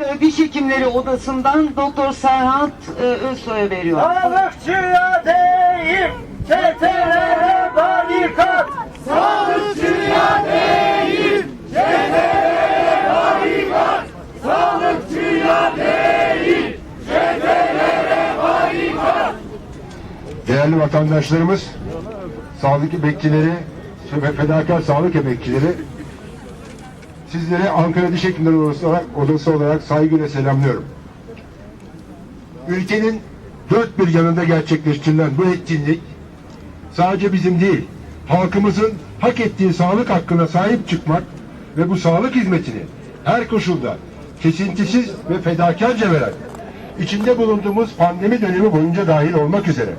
Ankara Diş Hekimleri Odası'ndan Doktor Serhat e, Özsoy'a veriyor. Sağlıkçıya deyim, çetelere barikat. Sağlıkçıya deyim, çetelere barikat. Sağlıkçıya deyim, çetelere barikat. Değerli vatandaşlarımız, sağlık emekçileri ve fedakar sağlık emekçileri sizlere Ankara Diş Hekimleri Odası olarak, odası olarak saygıyla selamlıyorum. Ülkenin dört bir yanında gerçekleştirilen bu etkinlik sadece bizim değil, halkımızın hak ettiği sağlık hakkına sahip çıkmak ve bu sağlık hizmetini her koşulda kesintisiz ve fedakarca veren, içinde bulunduğumuz pandemi dönemi boyunca dahil olmak üzere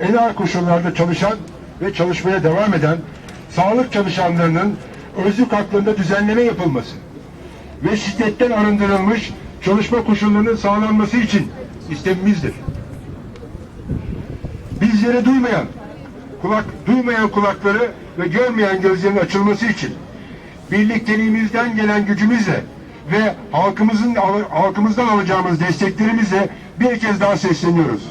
en ağır koşullarda çalışan ve çalışmaya devam eden sağlık çalışanlarının özlük haklarında düzenleme yapılması ve şiddetten arındırılmış çalışma koşullarının sağlanması için istemimizdir. Bizleri duymayan, kulak duymayan kulakları ve görmeyen gözlerin açılması için birlikteliğimizden gelen gücümüzle ve halkımızın halkımızdan alacağımız desteklerimizle bir kez daha sesleniyoruz.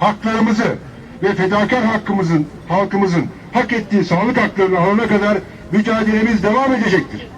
Haklarımızı ve fedakar hakkımızın halkımızın hak ettiği sağlık haklarını alana kadar mücadelemiz devam edecektir.